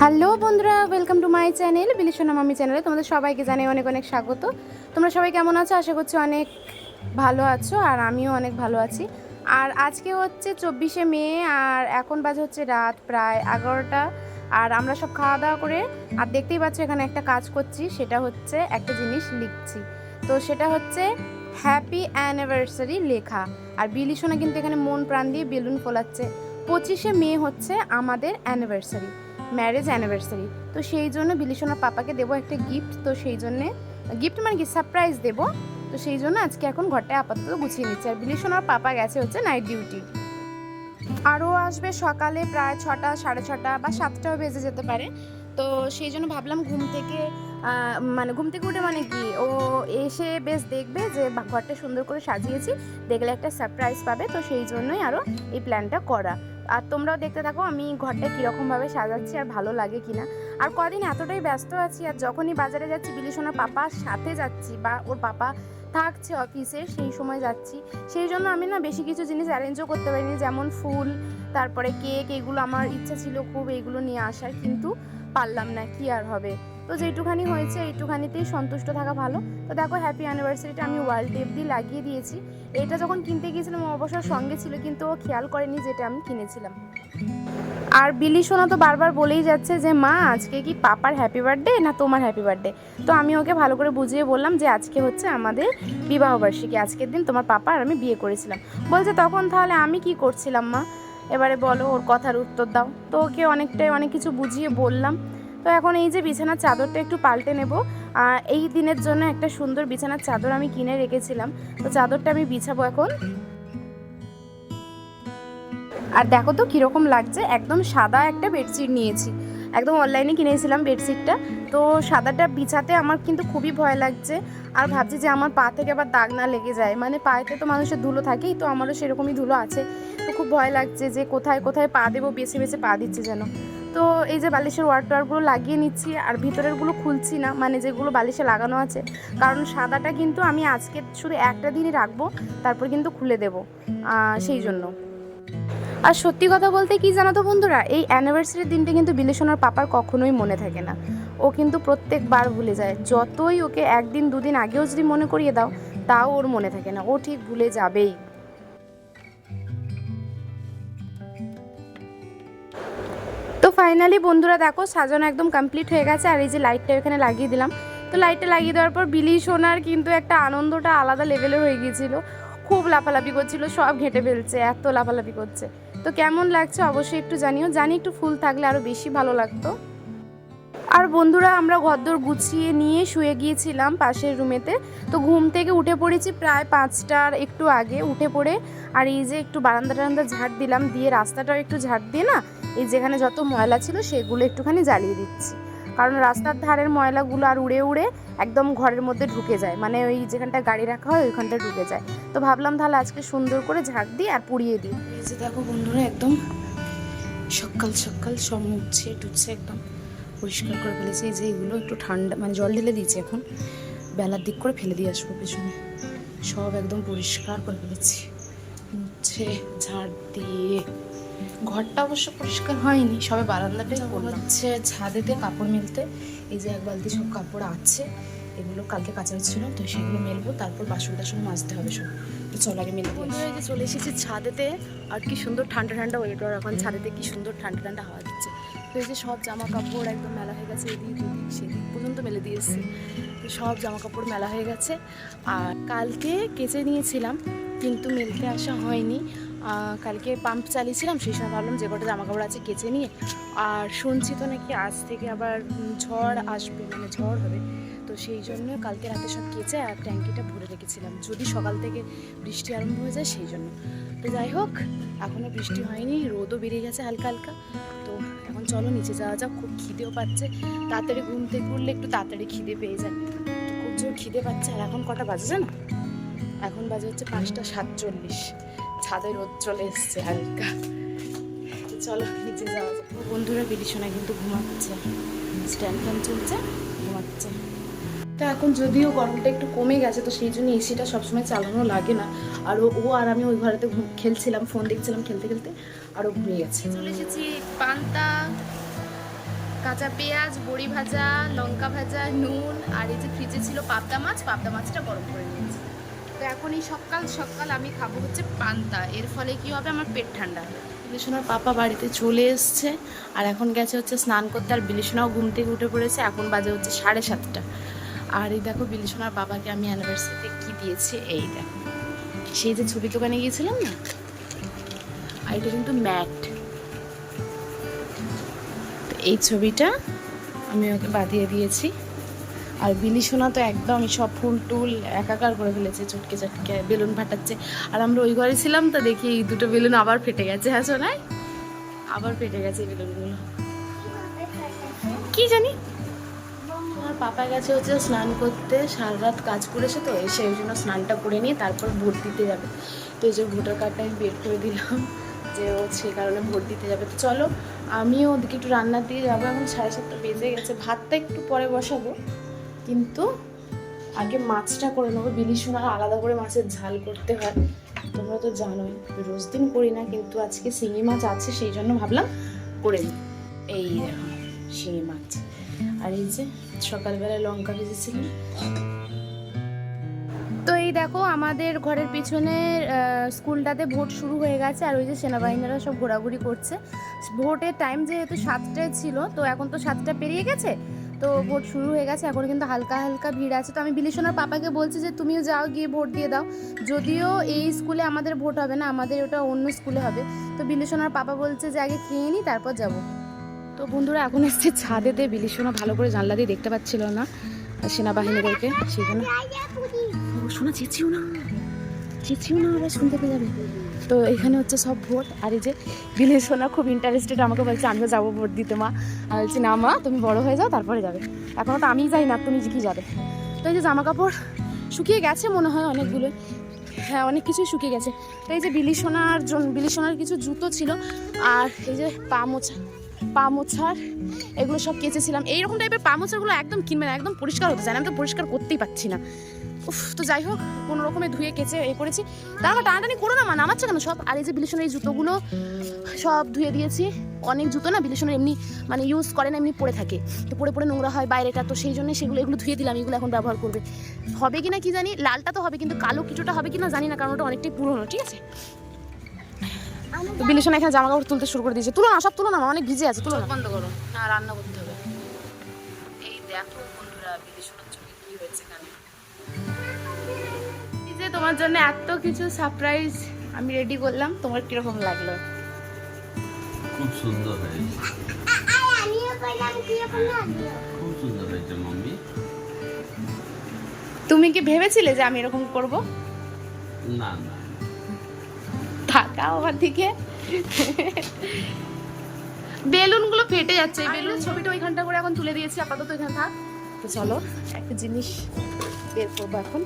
Hello বন্ধুরা welcome to my channel Bilishna মামি চ্যানেলে তোমাদের সবাইকে জানাই অনেক অনেক স্বাগত। তোমরা সবাই কেমন আছো? আশা করছি অনেক ভালো আছো আর আমিও অনেক ভালো আছি। আর আজকে হচ্ছে চব্বিশে মে, আর এখন বাজে হচ্ছে রাত প্রায় এগারোটা। আর আমরা সব খাওয়া দাওয়া করে, আর দেখতেই পাচ্ছ এখানে একটা কাজ করছি, সেটা হচ্ছে একটা জিনিস লিখছি। তো সেটা হচ্ছে হ্যাপি অ্যানিভার্সারি লেখা। আর বিলিশনা কিন্তু এখানে মন প্রাণ দিয়ে বেলুন ফোলাচ্ছে। পঁচিশে মে হচ্ছে আমাদের অ্যানিভার্সারি ম্যারেজ অ্যানিভার্সারি তো সেই জন্য বিলিশনার পাপাকে দেবো একটা গিফট তো সেই জন্যে গিফট মানে কি? সারপ্রাইজ দেবো। তো সেই জন্য আজকে এখন ঘরটা আপাতত গুছিয়ে নিচ্ছে। আর বিলিশনার পাপা গেছে হচ্ছে নাইট ডিউটি আরও আসবে সকালে প্রায় ছটা, সাড়ে ছটা বা সাতটাও বেজে যেতে পারে। তো সেই জন্য ভাবলাম ঘুম থেকে মানে ঘুম থেকে উঠে মানে কি? ও এসে বেশ দেখবে যে ঘরটা সুন্দর করে সাজিয়েছি। দেখলে একটা সারপ্রাইজ পাবে। তো সেই জন্যই আরও এই প্ল্যানটা করা। আর তোমরাও দেখতে থাকো আমি ঘরটা কীরকমভাবে সাজাচ্ছি আর ভালো লাগে কিনা। আর কদিন এতটাই ব্যস্ত আছি আর যখনই বাজারে যাচ্ছি বিলিশোনা পাপার সাথে যাচ্ছি বা ওর পাপা থাকছে অফিসে, সেই সময় যাচ্ছি। সেই জন্য আমি না বেশি কিছু জিনিস অ্যারেঞ্জও করতে পারিনি, যেমন ফুল, তারপরে কেক এগুলো আমার ইচ্ছা ছিল খুব এগুলো নিয়ে আসার, কিন্তু পারলাম না, কি আর হবে? তো যেটুখানি হয়েছে, এইটুখানিতেই সন্তুষ্ট থাকা ভালো। তো দেখো হ্যাপি অ্যানিভার্সারিটা আমি ওয়াল টেপ দিয়ে লাগিয়ে দিয়েছি। এটা যখন কিনতে গিয়েছিলাম অবশ্য সঙ্গে ছিল, কিন্তু ও খেয়াল করেনি যেটা আমি কিনেছিলাম। আর বিলি সোনা তো বারবার বলেই যাচ্ছে যে, মা, আজকে কি পাপার হ্যাপি বার্থডে না তোমার হ্যাপি বার্থডে তো আমি ওকে ভালো করে বুঝিয়ে বললাম যে, আজকে হচ্ছে আমাদের বিবাহবার্ষিকী আজকের দিন তোমার পাপা আর আমি বিয়ে করেছিলাম। বলছে, তখন তাহলে আমি কি করছিলাম, মা? এবারে বলো, ওর কথার উত্তর দাও। তো ওকে অনেকটাই অনেক কিছু বুঝিয়ে বললাম। তো এখন এই যে বিছানার চাদরটা একটু পাল্টে নেব। এই দিনের জন্য একটা সুন্দর বিছানার চাদর আমি কিনে রেখেছিলাম। তো চাদরটা আমি বিছাবো এখন। আর দেখো তো কীরকম লাগছে, একদম সাদা একটা বেডশিট নিয়েছি। একদম অনলাইনে কিনেছিলাম বেডশিটটা। তো সাদাটা বিছাতে আমার কিন্তু খুবই ভয় লাগছে। আর ভাবছি যে আমার পা থেকে আবার দাগ না লেগে যায়। মানে পায়েতে তো মানুষের ধুলো থাকেই, তো আমারও সেরকমই ধুলো আছে। তো খুব ভয় লাগছে যে কোথায় কোথায় পা দেবো, বেছে বেছে পা দিচ্ছে যেন। তো এই যে বালিশের ওয়ার টোয়ারগুলো লাগিয়ে নিচ্ছি আর ভিতরেরগুলো খুলছি না মানে যেগুলো বালিশে লাগানো আছে। কারণ সাদাটা কিন্তু আমি আজকে শুধু একটা দিনই রাখব, তারপর কিন্তু খুলে দেবো সেই জন্য। আর সত্যি কথা বলতে কি জানো তো বন্ধুরা, এই অ্যানিভার্সারির দিনটা কিন্তু বিলেশনার পাপার কখনোই মনে থাকে না। ও কিন্তু প্রত্যেকবার ভুলে যায়। যতই ওকে একদিন, দুদিন আগেও যদি মনে করিয়ে দাও, তাও ওর মনে থাকে না। ও ঠিক ভুলে যাবেই। ফাইনালি বন্ধুরা দেখো, সাজানো একদম কমপ্লিট হয়ে গেছে, আর এই যে লাইটটা এখানে লাগিয়ে দিলাম। তো লাইটটা লাগিয়ে দেওয়ার পর বিলি সোনার কিন্তু একটা আনন্দটা আলাদা লেভেলের হয়ে গিয়েছিল। খুব লাফালাফি করছিল, সব ঘেঁটে ফেলছে, এত লাফালাফি করছে। তো কেমন লাগছে অবশ্যই একটু জানিও, জানি একটু ফুল থাকলে আরও বেশি ভালো লাগতো। আর বন্ধুরা, আমরা ঘরদোর গুছিয়ে নিয়ে শুয়ে গিয়েছিলাম পাশের রুমেতে। তো ঘুম থেকে উঠে পড়েছি প্রায় পাঁচটার একটু আগে, উঠে পড়ে। আর এই যে একটু বারান্দা টারান্দা ঝাড় দিলাম, দিয়ে রাস্তাটাও একটু ঝাড় দিয়ে না এই যেখানে যত ময়লা ছিল সেগুলো একটুখানি জ্বালিয়ে দিচ্ছি। কারণ রাস্তার ধারের ময়লাগুলো আর উড়ে উড়ে একদম ঘরের মধ্যে ঢুকে যায়। মানে ওই যেখানটা গাড়ি রাখা হয় ওইখানটা ঢুকে যায়। তো ভাবলাম তাহলে আজকে সুন্দর করে ঝাড় দিই আর পুড়িয়ে দিই। যে দেখো বন্ধুরা একদম সকাল সকাল সব মুছছে টুচ্ছে একদম পরিষ্কার করে ফেলেছে। এই যে এগুলো একটু ঠান্ডা মানে জল ঢেলে দিয়েছে এখন। বেলার দিক করে ফেলে দিয়ে আসব পেছনে। সব একদম পরিষ্কার করে ফেলেছি। মুছছে ঝাড় দিয়ে। ঘরটা অবশ্য পরিষ্কার হয়নি সবে বারান্দাটাই হচ্ছে ছাদেতে কাপড় মেলতে এই যে এক বালতি সব কাপড় আছে এগুলো কালকে কাঁচা ছিল তো সেগুলো মেলবো তারপর বাসন টাসন মাজতে হবে সব। তো চল আগে মেলবো এই যে চলে এসেছি ছাদেতে আর কি সুন্দর ঠান্ডা ঠান্ডা ওয়েদার এখন ছাদেতে কি সুন্দর ঠান্ডা ঠান্ডা হাওয়া দিচ্ছে। তো এই যে সব জামা কাপড় একদম মেলা হয়ে গেছে এদিক ওদিক সেদিক পর্যন্ত মেলে দিয়েছে। তো সব জামা কাপড় মেলা হয়ে গেছে আর কালকে কেচে নিয়েছিলাম কিন্তু মেলতে আসা হয়নি। কালকে পাম্প চালিয়েছিলাম, সেই সময় ভাবলাম যে কটা জামা কাপড় আছে কেচে নিয়ে, আর শুনছি তো নাকি আজ থেকে আবার ঝড় আসবে মানে ঝড় হবে। তো সেই জন্য কালকে রাতে সব কেচে আর ট্যাঙ্কিটা ভরে রেখেছিলাম। যদি সকাল থেকে বৃষ্টি আরম্ভ হয়ে যায়, সেই জন্য। তো যাই হোক এখনও বৃষ্টি হয়নি, রোদও বেরিয়ে গেছে হালকা হালকা। তো এখন চলো, নিচে যাওয়া যাক, খুব খিদেও পাচ্ছে। তাড়াতাড়ি ঘুম থেকে উঠলে একটু তাড়াতাড়ি খিদে পেয়ে যায়। খুব জোর খিদে পাচ্ছে, আর এখন কটা বাজে জানো? এখন বাজে হচ্ছে পাঁচটা সাতচল্লিশ। ছাদে রোদ চলে এসছে হালকা। চলো, নিচে যাওয়া যাক। বন্ধুরা বিলিশোনা কিন্তু ঘুমাচ্ছে। স্ট্যান্ড ফ্যান চলছে, ঘুমাচ্ছে। তা এখন যদিও গরমটা একটু কমে গেছে, তো সেই জন্য এসিটা সবসময় চালানো লাগে না। আর ও আর আমি ওই ঘরেতে খেলছিলাম, ফোন দেখছিলাম খেলতে খেলতে আরও ঘুমিয়ে গেছে। চলে এসেছি পান্তা, কাঁচা পেঁয়াজ, বড়ি ভাজা, লঙ্কা ভাজা, নুন, আর এই যে ফ্রিজে ছিল পাবদা মাছ, পাবদা মাছটা গরম করে এখন এই সকাল সকাল আমি খাব হচ্ছে পান্তা। এর ফলে কি হবে? আমার পেট ঠান্ডা। বিলিসোনার পাপা বাড়িতে চলে এসছে আর এখন গেছে হচ্ছে স্নান করতে আর বিলিসোনাও ঘুম থেকে উঠে পড়েছে। এখন বাজে হচ্ছে সাড়ে সাতটা। আর এই দেখো বিলিসোনার বাবাকে আমি অ্যানিভার্সারিতে কি দিয়েছি? এই দেখো। সেই যে ছবি দোকানে গিয়েছিলাম না? আর এটা কিন্তু ম্যাট। এই ছবিটা আমি ওকে বাঁধিয়ে দিয়েছি। আর বিলি সোনা তো একদম সব ফুল টুল একাকার করে ফেলেছে, চটকে চটকে বেলুন ফাটাচ্ছে। আর আমরা ওই ঘরে ছিলাম তো দেখি এই দুটো বেলুন আবার ফেটে গেছে হ্যাঁ সোনাই? আবার ফেটে গেছে বেলুনগুলো। কি জানি? আমার পাপা গেছে হচ্ছে স্নান করতে সারা রাত কাজ করেছে তো, এসে ওই জন্য স্নানটা করে নিয়ে তারপর ভোট দিতে যাবে। তো এই যে ভোটার কার্ডটা আমি বের করে দিলাম, যে ও সে কারণে ভোট দিতে যাবে। তো চলো, আমিও ওদিকে একটু রান্নার দিকে যাব, এখন সাড়ে সাতটা বেজে গেছে। ভাতটা একটু পরে বসাবো। কিন্তু আগে মাছটা করে নেব। বিলি সোনার আলাদা করে মাছের ঝাল করতে হয়। তোমরা তো জানোই, রোজ দিন করি না, কিন্তু আজকে শিঙি মাছ আছে, সেই জন্য ভাবলাম করে নিই। এই শিঙি মাছ। আর এই যে সকালবেলা লঙ্কা ভেজেছিলাম। তো এই দেখো, আমাদের ঘরের পিছনে স্কুলটাতে ভোট শুরু হয়ে গেছে, আর ওই যে সেনাবাহিনীরা সব ঘোরাঘুরি করছে। ভোটের টাইম যেহেতু সাতটায় ছিল, তো এখন তো সাতটা পেরিয়ে গেছে। তো ভোট শুরু হয়ে গেছে এখন কিন্তু হালকা হালকা ভিড় আছে। তো আমি বিলিশনার পাপাকে বলছি যে তুমিও যাও গিয়ে ভোট দিয়ে দাও। যদিও এই স্কুলে আমাদের ভোট হবে না আমাদের ওটা অন্য স্কুলে হবে। তো বিলিশনার পাপা বলছে যে আগে খেয়ে নিই তারপর যাব। তো বন্ধুরা এখন এসছে ছাদেতে। বিলিশোনা ভালো করে জানলা দিয়ে দেখতে পাচ্ছিল না সেনাবাহিনীদেরকে সেখানে শোনা চেঁচিও না। চেঁচিও না আবার শুনতে পেয়ে যাবে। তো এখানে হচ্ছে সব ভোট। আর এই যে বিলে সোনা খুব ইন্টারেস্টেড আমাকে বলছে, আমিও যাব ভোট দিতে মা। আমি বলছি, না মা, তুমি বড় হয়ে যাও, তারপরে যাবে। এখনও তো আমিই যাই না, তুমি কি যাবে? তো এই যে জামা কাপড় শুকিয়ে গেছে মনে হয় অনেকগুলো হ্যাঁ অনেক কিছুই শুকিয়ে গেছে। তো এই যে বিলি সোনার বিলি সোনার কিছু জুতো ছিল, আর এই যে পা মোছা, পা মোছার এগুলো সব কেচেছিলাম। এইরকম টাইপের পা মোছারগুলো একদম কিনবে না, একদম পরিষ্কার হতে চায় না, আমি তো পরিষ্কার করতেই পাচ্ছি না। উফ, তো যাই হোক, কোনো রকমে ধুয়ে কেচে এ করেছি। তার আমার টানাটানি করো না মা, নামাচ্ছে কেন? সব আর এই যে বিলিশনের এই জুতোগুলো, সব ধুয়ে দিয়েছি। অনেক জুতো না বিলিশনের এমনি মানে ইউজ করে না, এমনি পড়ে থাকে। তো পড়ে পড়ে নোংরা হয় বাইরেটা, তো সেই জন্য সেগুলো, এগুলো ধুয়ে দিলাম, এগুলো এখন ব্যবহার করবে। হবে কি না কি জানি, লালটা তো হবে, কিন্তু কালো কিছুটা হবে কি না জানি না, কারণ ওটা অনেকটাই পুরনো, ঠিক আছে? বিলিশন এখানে জামা কাপড় তুলতে শুরু করে দিয়েছে। তুলো না, সব তুলো না অনেক ভিজে আছে, তুলো বন্ধ করো, না, রান্না করতে। যে তোমার জন্য এত কিছু সারপ্রাইজ আমি রেডি করলাম। তোমার কীরকম লাগল? খুব সুন্দর হয়েছে। খুব সুন্দর হয়েছে মাম্মি। তুমি কি ভেবেছিলে যে আমি এরকম করব? না না। তাকাও আমার দিকে। বেলুনগুলো ফেটে যাচ্ছে। এই বেলুনের ছবিটা ওইখানটা করে এখন তুলে দিয়েছি। আপাতত এখানে থাক। তো চলো একটা জিনিস বের করব এখন।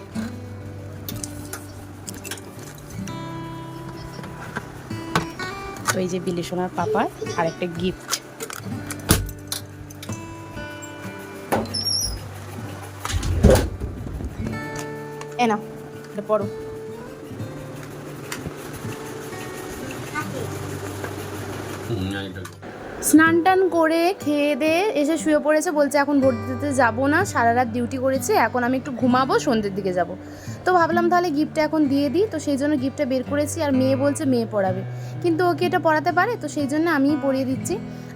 এই যে বিলি সোনার পাপার আর একটা গিফট এনা এটা পড়ো এটা স্নান টান করে খেয়ে দিয়ে এসে শুয়ে পড়েছে, বলছে এখন ভোট দিতে যাব না সারা রাত ডিউটি করেছে, এখন আমি একটু ঘুমাবো, সন্ধ্যের দিকে যাব। তো ভাবলাম তাহলে গিফটটা এখন দিয়ে দিই, তো সেই জন্য গিফটটা বের করেছি, আর মেয়ে বলছে মেয়ে পড়াবে। কিন্তু ওকে এটা পড়াতে পারে? তো সেই জন্য আমিই পড়িয়ে দিচ্ছি।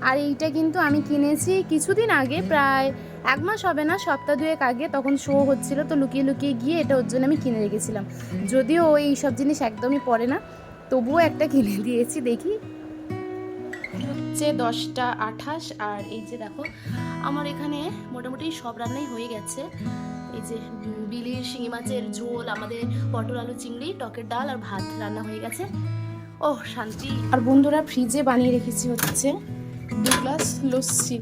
আর এইটা কিন্তু আমি কিনেছি কিছুদিন আগে, প্রায় এক মাস হবে না, সপ্তাহ দুয়েক আগে, তখন শো হচ্ছিল, তো লুকিয়ে লুকিয়ে গিয়ে এটা ওর জন্য আমি কিনে রেখেছিলাম। যদিও ও এইসব জিনিস একদমই পড়ে না, তবুও একটা কিনে দিয়েছি, দেখি হচ্ছে দশটা আঠাশ, আর এই যে দেখো, আমার এখানে মোটামুটি সব রান্নাই হয়ে গেছে। এই যে বিলির শিঙি মাছের ঝোল, আমাদের পটল, আলু, চিংড়ি, টকের ডাল আর ভাত রান্না হয়ে গেছে। ও শান্তি। আর বন্ধুরা, ফ্রিজে বানিয়ে রেখেছি হচ্ছে দু গ্লাস লস্যি।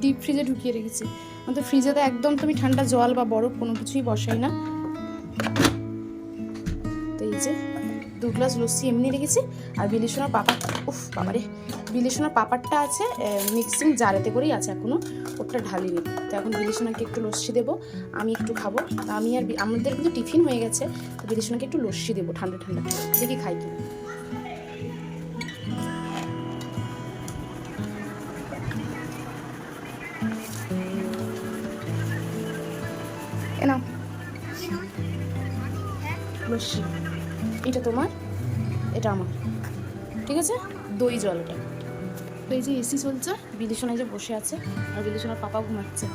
ডিপ ফ্রিজে ঢুকিয়ে রেখেছি। আমাদের ফ্রিজে তো একদম তুমি ঠান্ডা জল বা বরফ কোনো কিছুই বসাই না। তো এই যে, দু গ্লাস লস্যি এমনি রেখেছি, আর বিলিশোনার পাপার উফ, বাবারে। বিলেসোনার পাপারটা আছে মিক্সিং জারেতে করেই আছে এখনও ওটা ঢালিনি। তো এখন বিলেসোনাকে একটু লস্যি দেবো, আমি একটু খাব। আমি আর আমাদের কিন্তু টিফিন হয়ে গেছে, তো বিলেসোনাকে একটু লস্যি দেবো, ঠান্ডা ঠান্ডা দেখি খাই কি নাও। লস্যি। এটা তোমার, এটা আমার। ঠিক আছে? দই জলটা। এই যে এসি চলছে বিদেশনায় যে বসে আছে, আর বিদেশনার পাপা ঘুমাচ্ছে।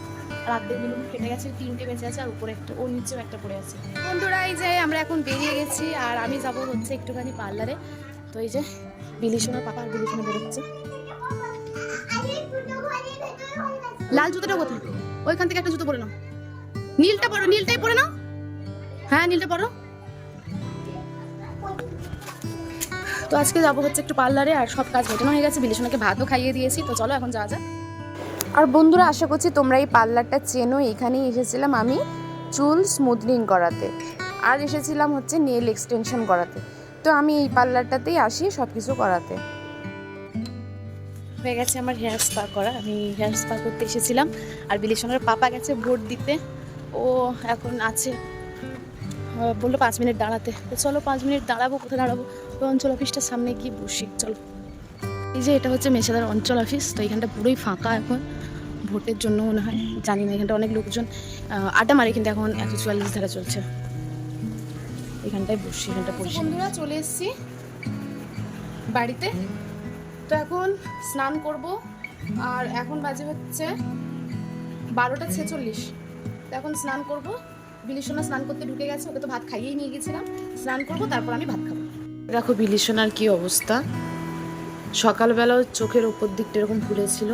আর আর্ধেক বেলুন ফেটে গেছে, তিনটে বেঁচে আছে আর উপরে একটা ওর নিচেও একটা পড়ে আছে। বন্ধুরা, এই যে আমরা এখন বেরিয়ে গেছি, আর আমি যাব হচ্ছে একটুখানি পার্লারে। তো এই যে বিলিশনার পাপা আর বিলিশনা বেরোচ্ছে। লাল জুতোটা কোথায়? ওইখান থেকে একটা জুতো পরে নাও। নীলটা পরো, নীলটাই পরে নাও। হ্যাঁ নীলটা পরো। তো আজকে যাব হচ্ছে একটু পার্লারে আর সব কাজ মেটানো হয়ে গেছে বিলিশনাকে ভাতও খাইয়ে দিয়েছি তো চলো এখন যাওয়া যাক। আর বন্ধুরা আশা করছি তোমরা এই পার্লারটা চেনো এখানেই এসেছিলাম আমি চুল স্মুথনিং করাতে আর এসেছিলাম হচ্ছে নেল এক্সটেনশন করাতে। তো আমি এই পার্লারটাতেই আসি সব কিছু করাতে। হয়ে গেছে আমার হেয়ার স্পা করা আমি হেয়ার স্পা করতে এসেছিলাম আর বিলিশনের পাপা গেছে ভোট দিতে ও এখন আছে। বলল পাঁচ মিনিট দাঁড়াতে। তো চলো পাঁচ মিনিট দাঁড়াবো, কোথায় দাঁড়াবো? তো অঞ্চল অফিসটার সামনে গিয়ে বসি, চলো। এই যে এটা হচ্ছে মেশাদার অঞ্চল অফিস তো এখানটা পুরোই ফাঁকা এখন। ভোটের জন্য মনে হয়, জানি না, এখানটা অনেক লোকজন। আড্ডা মারে কিন্তু এখন একশো চুয়াল্লিশ ধারা চলছে। এখানটায় বসি, এখানটা বসি বন্ধুরা, চলে এসেছি বাড়িতে। তো এখন স্নান করব, আর এখন বাজে হচ্ছে বারোটা ছেচল্লিশ। এখন স্নান করব। বিলিসোনা স্নান করতে ঢুকে গেছে ওকে তো ভাত খাইয়েই নিয়ে গেছিলাম। স্নান করব তারপর আমি ভাত খাব। দেখো বিলিসোনার কি অবস্থা। সকালবেলাও চোখের ওপর দিকটা এরকম ফুলেছিল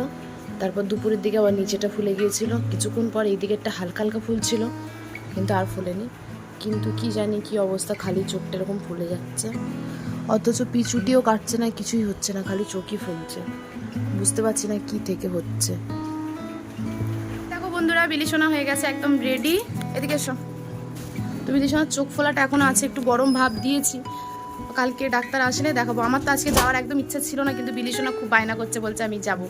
তারপর দুপুরের দিকে আবার নিচেটা ফুলে গিয়েছিল। কিছুক্ষণ পর এই দিকেরটা হালকা হালকা ফুলছিল কিন্তু আর ফুলেনি। কিন্তু কি জানি কি অবস্থা খালি চোখটা এরকম ফুলে যাচ্ছে। অথচ পিছুটিও কাটছে না কিছুই হচ্ছে না খালি চোখই ফুলছে। বুঝতে পারছি না কি থেকে হচ্ছে। দেখো বন্ধুরা বিলিসোনা হয়ে গেছে একদম রেডি এদিকে এসো। তো বিলিসোনার চোখ ফোলাটা এখনও আছে, একটু গরম ভাব দিয়েছি। কালকে ডাক্তার আসলে দেখাবো। আমার তো আজকে যাওয়ার একদম ইচ্ছা ছিল না, কিন্তু বিলিসোনা খুব বায়না করছে, বলছে আমি যাব।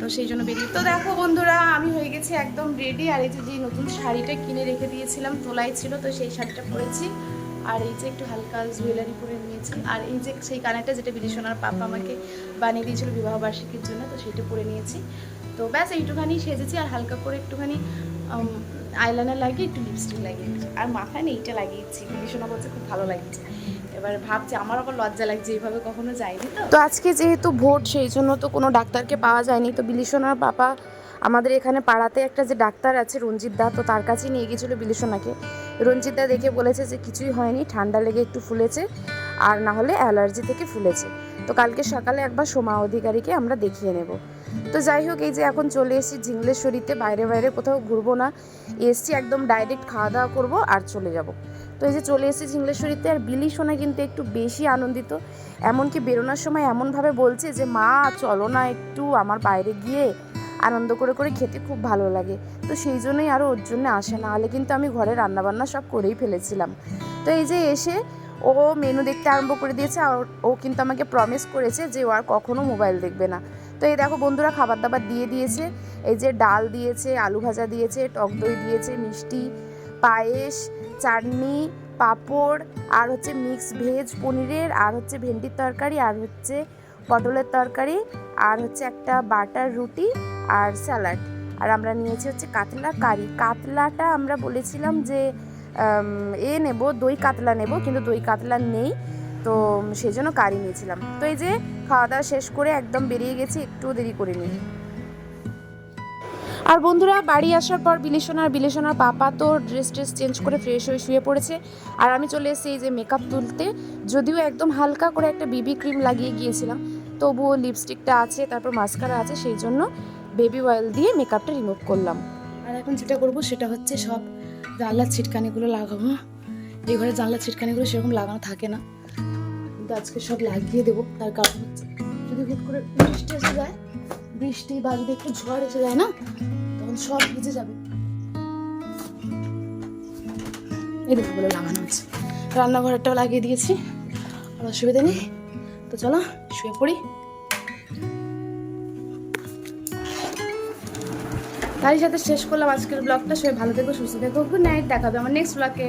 তো সেই জন্য বেরিয়ে তো দেখো বন্ধুরা, আমি হয়ে গেছি একদম রেডি আর এই যে যে নতুন শাড়িটা কিনে রেখে দিয়েছিলাম তোলাই ছিল, তো সেই শাড়িটা পরেছি। আর এই যে একটু হালকা জুয়েলারি পরে নিয়েছি। আর এই যে সেই কানেরটা যেটা বিদেশনার পাপা আমাকে বানিয়ে দিয়েছিল বিবাহ বার্ষিকীর জন্য, তো সেটা পরে নিয়েছি। তো ব্যাস, এইটুখানি সেজেছি, আর হালকা করে একটুখানি আইলাইনার লাগিয়ে একটু লিপস্টিক লাগিয়েছি আর মাথায় না এইটা লাগিয়েছি বিদেশনা বলছে খুব ভালো লাগছে। এবার ভাবছি আমার আবার লজ্জা লাগছে, এইভাবে কখনো যাইনি তো। আজকে যেহেতু ভোট, সেই জন্য তো কোনো ডাক্তারকে পাওয়া যায়নি। তো বিলিশনার পাপা আমাদের এখানে পাড়াতে একটা যে ডাক্তার আছে রঞ্জিত দা, তো তার কাছে নিয়ে গিয়েছিল বিলিশনাকে রঞ্জিত দা দেখে বলেছে যে কিছুই হয়নি, ঠান্ডা লেগে একটু ফুলেছে, আর না হলে অ্যালার্জি থেকে ফুলেছে। তো কালকে সকালে একবার সোমা অধিকারীকে আমরা দেখিয়ে নেব। তো যাই হোক, এই যে এখন চলে এসেছি ঝিংলেশ্বরীতে বাইরে বাইরে কোথাও ঘুরবো না। এসছি একদম ডাইরেক্ট খাওয়া দাওয়া করব আর চলে যাব। তো এই যে চলে এসেছি ঝিংলেশ্বরীতে আর বিলি সোনা কিন্তু একটু বেশি আনন্দিত। এমনকি বেরোনোর সময় এমনভাবে বলছে যে, মা, চলো না একটু আমার বাইরে গিয়ে আনন্দ করে করে খেতে খুব ভালো লাগে। তো সেই জন্যই আরও ওর জন্য আসে। না হলে কিন্তু আমি ঘরে রান্নাবান্না সব করেই ফেলেছিলাম। তো এই যে এসে ও মেনু দেখতে আরম্ভ করে দিয়েছে, আর ও কিন্তু আমাকে প্রমিস করেছে যে ও আর কখনো মোবাইল দেখবে না। তো এই দেখো বন্ধুরা খাবার দাবার দিয়ে দিয়েছে। এই যে ডাল দিয়েছে, আলু ভাজা দিয়েছে, টক দই দিয়েছে, মিষ্টি, পায়েস, চাটনি, পাঁপড়, আর হচ্ছে মিক্স ভেজ পনিরের, আর হচ্ছে ভেন্ডির তরকারি, আর হচ্ছে পটলের তরকারি, আর হচ্ছে একটা বাটার রুটি আর স্যালাড। আর আমরা নিয়েছি হচ্ছে কাতলা কারি। কাতলাটা আমরা বলেছিলাম যে এ নেব, দই কাতলা নেব, কিন্তু দই কাতলা নেই। তো সেই জন্য কারি নিয়েছিলাম। তো এই যে খাওয়া দাওয়া শেষ করে একদম বেরিয়ে গেছি, একটু দেরি করে নিই। আর বন্ধুরা, বাড়ি আসার পর বিলেশনার বিলেশনার পাপা তো ড্রেস ট্রেস চেঞ্জ করে ফ্রেশ হয়ে শুয়ে পড়েছে। আর আমি চলে এসেছি এই যে মেকআপ তুলতে। যদিও একদম হালকা করে একটা বিবি ক্রিম লাগিয়ে গিয়েছিলাম, তবুও লিপস্টিকটা আছে, তারপর মাস্কারা আছে, সেই জন্য বেবি অয়েল দিয়ে মেকআপটা রিমুভ করলাম। আর এখন যেটা করব সেটা হচ্ছে সব জানলার ছিটকানিগুলো লাগাবো। এই ঘরে জানলার ছিটকানিগুলো সেরকম লাগানো থাকে না। কিন্তু আজকে সব লাগিয়ে দেবো, তার কারণ হচ্ছে যদি হুট করে বৃষ্টি এসে যায়, বৃষ্টি বা যদি একটু ঝড় এসে যায় না, তখন সব ভিজে যাবে। এদিকে বলে লাগানো আছে রান্নাঘরটাও লাগিয়ে দিয়েছি, আর অসুবিধা নেই। তো চলো, শুয়ে পড়ি। তারই সাথে শেষ করলাম আজকের ব্লগটা। সবাই ভালো থেকো, সুস্থ থেকো। গুড নাইট দেখাবে আমার নেক্সট ব্লগে